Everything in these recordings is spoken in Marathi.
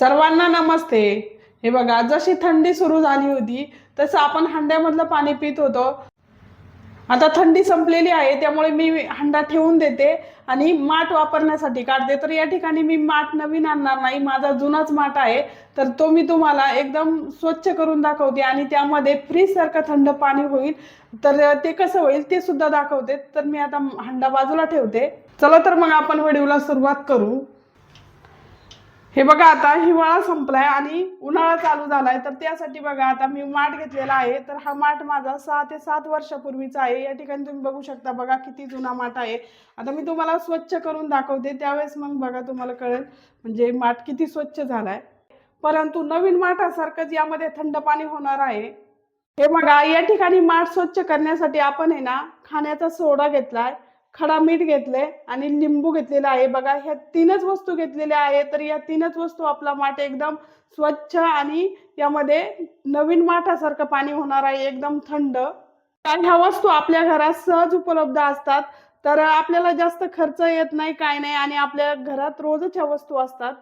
सर्वांना नमस्ते. हे बघा जशी थंडी सुरू झाली होती तसं आपण हंड्यामधलं पाणी पित होतो. आता थंडी संपलेली आहे त्यामुळे मी हंडा ठेवून देते आणि माठ वापरण्यासाठी काढते. तर या ठिकाणी मी माठ नवीन आणणार नाही माझा जुनाच माठ आहे. तर तो मी तुम्हाला एकदम स्वच्छ करून दाखवते आणि त्यामध्ये फ्रीज सारखं थंड पाणी होईल. तर ते कसं होईल ते सुद्धा दाखवते. तर मी आता हंडा बाजूला ठेवते. चला तर मग आपण व्हिडिओला सुरुवात करू. हे बघा आता हिवाळा संपलाय आणि उन्हाळा चालू झालाय. तर त्यासाठी बघा आता मी माठ घेतलेला आहे. तर हा माठ माझा सहा ते सात वर्षापूर्वीचा आहे. या ठिकाणी तुम्ही बघू शकता बघा किती जुना माठ आहे. आता मी तुम्हाला स्वच्छ करून दाखवते. त्यावेळेस मग बघा तुम्हाला कळेल म्हणजे माठ किती स्वच्छ झालाय. परंतु नवीन माठासारखंच यामध्ये थंड पाणी होणार आहे. हे बघा या ठिकाणी माठ स्वच्छ करण्यासाठी आपण आहे ना खाण्याचा सोडा घेतलाय. खडा मीठ घेतले आणि लिंबू घेतलेला आहे. बघा ह्या तीनच वस्तू घेतलेल्या आहे तर या तीनच वस्तू आपला माठ एकदम स्वच्छ आणि यामध्ये नवीन माठासारखं पाणी होणार आहे. एकदम थंड. ह्या वस्तू आपल्या घरात सहज उपलब्ध असतात. तर आपल्याला जास्त खर्च येत नाही काय नाही आणि आपल्या घरात रोजच ह्या वस्तू असतात.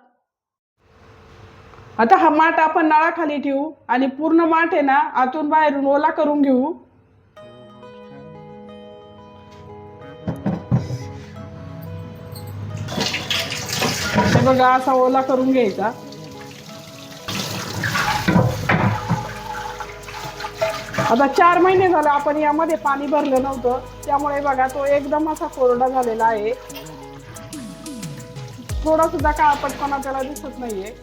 आता हा माठ आपण नळाखाली ठेवू आणि पूर्ण माठ आहे ना आतून बाहेरून ओला करून घेऊ. बघा असा ओला करून घ्यायचा. आता चार महिने झाले आपण यामध्ये पाणी भरलं नव्हतं. त्यामुळे बघा तो एकदम असा कोरडा झालेला आहे. थोडा सुद्धा काळपटपणा त्याला दिसत नाहीये.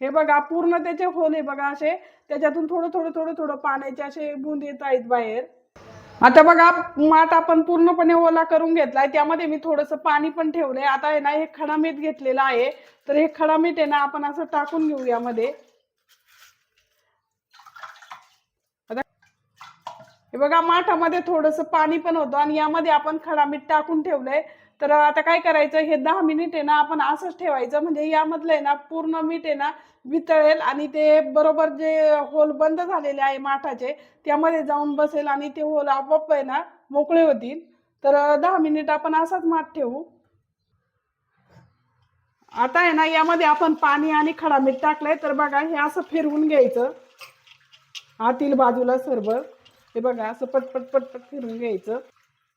हे बघा पूर्ण त्याचे होल आहे बघा असे. त्याच्यातून थोडं थोडं थोडं थोडं पाण्याचे असे बूंद येत आहेत बाहेर. आता बघा माठ आपण पूर्णपणे ओला करून घेतलाय. त्यामध्ये मी थोडस पाणी पण ठेवलंय. आता आहे ना हे खडा मीठ घेतलेलं आहे. तर हे खडा मीठ आहे ना आपण असं टाकून घेऊ यामध्ये. आता हे बघा माठामध्ये थोडस पाणी पण होतं आणि यामध्ये आपण खडा मीठ टाकून ठेवलंय. तर आता काय करायचं हे दहा मिनिट आहे ना आपण असंच ठेवायचं. म्हणजे यामधलं आहे ना पूर्ण मीठ आहे ना वितळेल आणि ते बरोबर जे होल बंद झालेले आहे माठाचे त्यामध्ये जाऊन बसेल आणि ते होल आपोआप आहे ना मोकळे होतील. तर दहा मिनिट आपण असाच माठ ठेवू. आता आहे ना यामध्ये आपण पाणी आणि खडा मीठ टाकलंय. तर बघा हे असं फिरवून घ्यायचं. आतील बाजूला सर्व हे बघा असं पटपट पटपट फिरून घ्यायचं.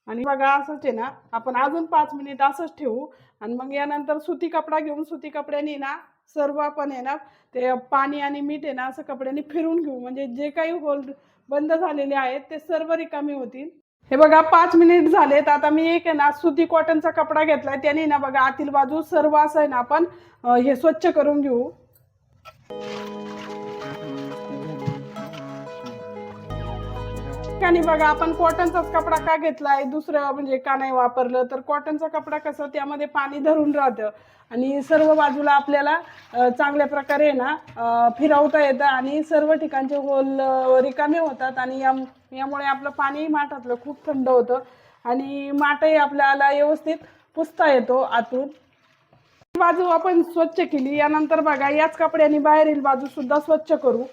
आणि बघा असंच आहे ना आपण अजून पाच मिनिट असंच ठेवू. आणि मग यानंतर सुती कपडा घेऊन सुती कपड्याने ना सर्व आपण आहे ना ते पाणी आणि मीठ आहे ना असं कपड्याने फिरून घेऊ. म्हणजे जे काही होल बंद झालेले आहेत ते सर्व रिकामी होतील. हे बघा पाच मिनिट झालेत. आता मी एक आहे ना सुती कॉटनचा कपडा घेतलाय. त्याने ना बघा आतील बाजू सर्व असं आहे ना आपण हे स्वच्छ करून घेऊ. ठिकाणी बघा आपण कॉटनचाच कपडा का घेतलाय? दुसरं म्हणजे का नाही वापरलं? तर कॉटनचा कपडा कसं त्यामध्ये पाणी धरून राहतं. आणि सर्व बाजूला आपल्याला चांगल्या प्रकारे ना फिरवता येतं आणि सर्व ठिकाणचे होल रिकामे होतात आणि या यामुळे आपलं पाणी माठातलं खूप थंड होतं आणि माठही आपल्याला व्यवस्थित पुसता येतो आतून. बाजू आपण स्वच्छ केली यानंतर बघा याच कपड्याने बाहेरील बाजू सुद्धा स्वच्छ करू.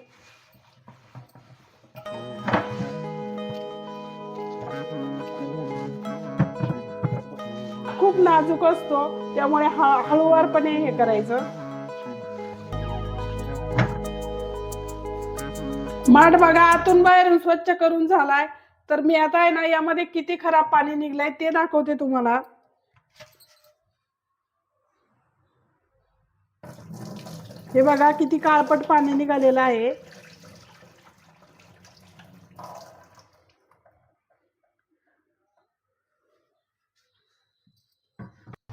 नाजूक असतो त्यामुळे हळूवारपणे हे करायचं. माठ बघा आतून बाहेरून स्वच्छ करून झालाय. तर मी आता आहे ना यामध्ये किती खराब पाणी निघलंय ते दाखवते तुम्हाला. हे बघा किती काळपट पाणी निघालेलं आहे.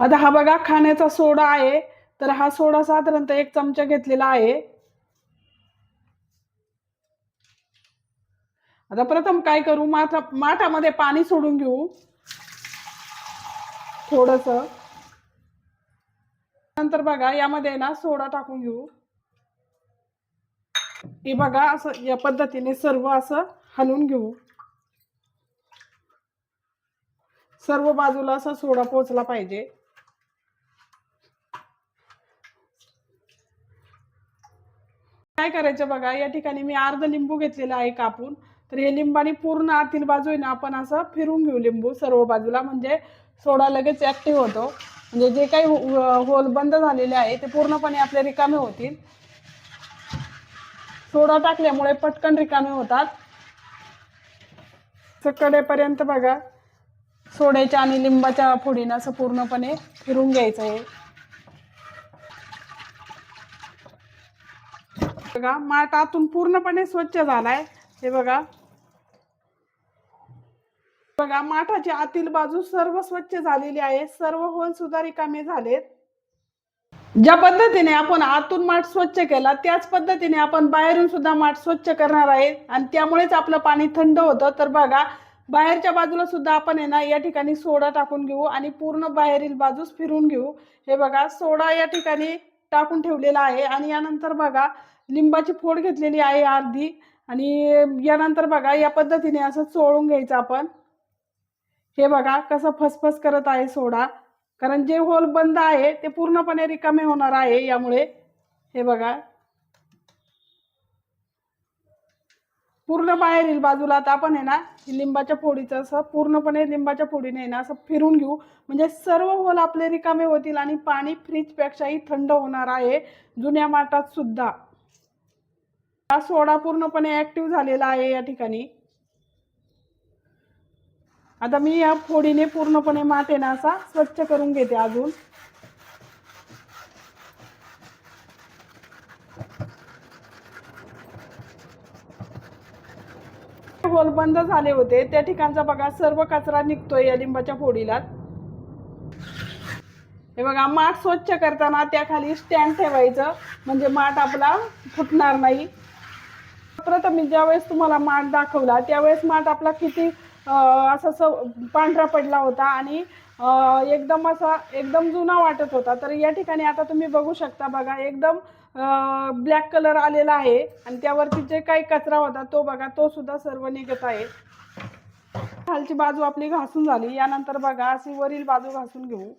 आता हा बघा खाण्याचा सोडा आहे. तर हा सोडा साधारणतः एक चमचा घेतलेला आहे. आता प्रथम काय करू? माठा माठामध्ये पाणी सोडून घेऊ. थोडस. नंतर बघा यामध्ये ना सोडा टाकून घेऊ. हे बघा असं या पद्धतीने सर्व असं हलवून घेऊ. सर्व बाजूला असा सोडा पोचला पाहिजे. काय करायचं बघा? या ठिकाणी मी अर्ध लिंबू घेतलेला आहे कापून. तर हे लिंबाने पूर्ण आतील बाजू आहे ना आपण असं फिरून घेऊ लिंबू सर्व बाजूला. म्हणजे सोडा लगेच ॲक्टिव्ह होतो. म्हणजे जे काही हो-, होल बंद झालेले आहे ते पूर्णपणे आपले रिकामे होतील. सोडा टाकल्यामुळे पटकन रिकामे होतात. कडेपर्यंत बघा. सोड्याच्या आणि लिंबाच्या फोडीनं असं पूर्णपणे फिरून घ्यायचं आहे. बघा माठ आतून पूर्णपणे स्वच्छ झालाय. हे बघा. बघा माठाची आतील बाजू सर्व स्वच्छ झालेली आहे. सर्व होल सुद्धा रिकामे झालेत. ज्या पद्धतीने आपण आतून माठ स्वच्छ केला त्याच पद्धतीने आपण बाहेरून सुद्धा माठ स्वच्छ करणार आहे. आणि त्यामुळेच आपलं पाणी थंड होतं. तर बघा बाहेरच्या बाजूला सुद्धा आपण आहे ना या ठिकाणी सोडा टाकून घेऊ आणि पूर्ण बाहेरील बाजूस फिरून घेऊ. हे बघा सोडा या ठिकाणी टाकून ठेवलेला आहे. आणि यानंतर बघा लिंबाची फोड घेतलेली आहे अर्धी आणि यानंतर बघा या पद्धतीने असं चोळून घ्यायचं आपण. हे बघा कसं फसफस करत आहे सोडा. कारण जे होल बंद आहे ते पूर्णपणे रिकामे होणार आहे यामुळे. हे बघा. पूर्ण बाहेरील बाजूला. आता आपण आहे ना लिंबाच्या फोडीचं असं पूर्णपणे लिंबाच्या फोडीने आहे ना असं फिरून घेऊ. म्हणजे सर्व होल आपले रिकामे होतील आणि पाणी फ्रीजपेक्षाही थंड होणार आहे जुन्या माठात सुद्धा. हा सोडा पूर्णपणे ऍक्टिव्ह झालेला आहे या ठिकाणी. आता मी या फोडीने पूर्णपणे माठ ना असा स्वच्छ करून घेते अजून. होल बंद झाले होते त्या ठिकाणचा बघा सर्व कचरा निघतोय या लिंबाच्या फोडीला. हे बघा माठ स्वच्छ करताना त्या खाली स्टँड ठेवायचं म्हणजे माठ आपला फुटणार नाही. प्रथम मी ज्यावेळेस तुम्हाला माठ दाखवला त्यावेळेस माठ आपला किती असा स पांढरा पडला होता आणि एकदम असा एकदम जुना वाटत होता. तर या ठिकाणी आता तुम्ही बघू शकता बघा एकदम ब्लॅक कलर आलेला आहे आणि त्यावरती जे काही कचरा होता तो बघा तो सुद्धा सर्व निघत आहे. खालची बाजू आपली घासून झाली यानंतर बघा अशी वरील बाजू घासून घेऊ.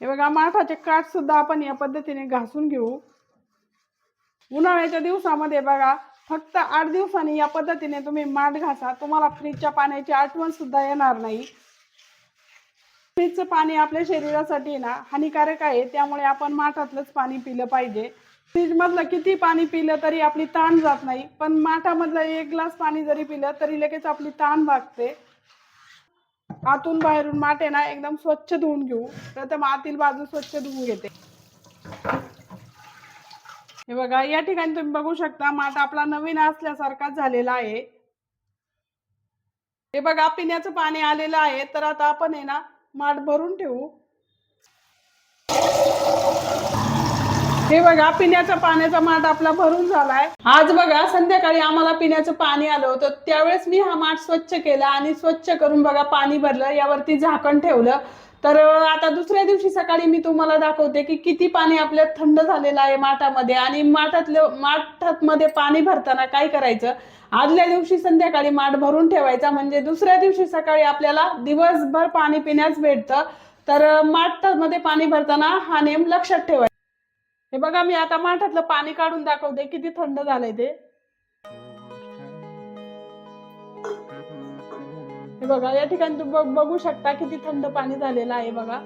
हे बघा माठाचे काठ सुद्धा आपण या पद्धतीने घासून घेऊ. उन्हाळ्याच्या दिवसामध्ये बघा फक्त आठ दिवसांनी या पद्धतीने तुम्ही माठ घासा. तुम्हाला फ्रीजच्या पाण्याची आठवण सुद्धा येणार नाही. फ्रीजचं पाणी आपल्या शरीरासाठी ना हानिकारक आहे. त्यामुळे आपण माठातलंच पाणी पिलं पाहिजे. फ्रीजमधलं किती पाणी पिलं तरी आपली ताण जात नाही. पण माठामधलं एक ग्लास पाणी जरी पिलं तरी लगेच आपली ताण भागते आतून बाहेरून माठ आहे ना एकदम स्वच्छ धुवून घेऊ. प्रथम आतील बाजू स्वच्छ धुवून घेते. हे बघा या ठिकाणी तुम्ही बघू शकता माठ आपला नवीन असल्यासारखाच झालेला आहे. हे बघा पिण्याचं पाणी आलेलं आहे. तर आता आपण आहे ना माठ भरून ठेवू. हे बघा पिण्याचा पाण्याचा माठ आपला भरून झालाय. आज बघा संध्याकाळी आम्हाला पिण्याचं पाणी आलं होतं. त्यावेळेस मी हा माठ स्वच्छ केला आणि स्वच्छ करून बघा पाणी भरलं. यावरती झाकण ठेवलं. तर आता दुसऱ्या दिवशी सकाळी मी तुम्हाला दाखवते की किती पाणी आपल्या थंड झालेलं आहे माठामध्ये आणि माठातलं माठात मध्ये पाणी भरताना काय करायचं? आदल्या दिवशी संध्याकाळी माठ भरून ठेवायचा म्हणजे दुसऱ्या दिवशी सकाळी आपल्याला दिवसभर पाणी पिण्यास भेटतं. तर अं, माठामध्ये पाणी भरताना हा नेम लक्षात ठेवायचा. हे बघा मी आता माठातलं पाणी काढून दाखवते किती थंड झालंय ते. हे बघा या ठिकाणी तुम्ही बघू शकता किती थंड पाणी झालेलं आहे बघा.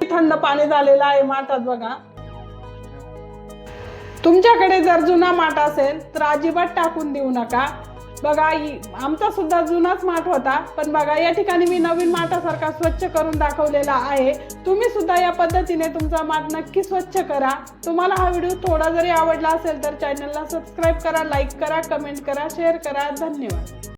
किती थंड पाणी झालेलं आहे माठात बघा. तुमच्याकडे जर जुना माठ असेल तर अजिबात टाकून देऊ नका. बघा आमचा सुद्धा जुनाच माठ होता पण बघा या ठिकाणी मी नवीन माठासारखा स्वच्छ करून दाखवलेला आहे. तुम्ही सुद्धा या पद्धतीने तुमचा माठ नक्की स्वच्छ करा. तुम्हाला हा व्हिडिओ थोडा जरी आवडला असेल तर चॅनलला सबस्क्राईब करा लाईक करा कमेंट करा शेअर करा. धन्यवाद.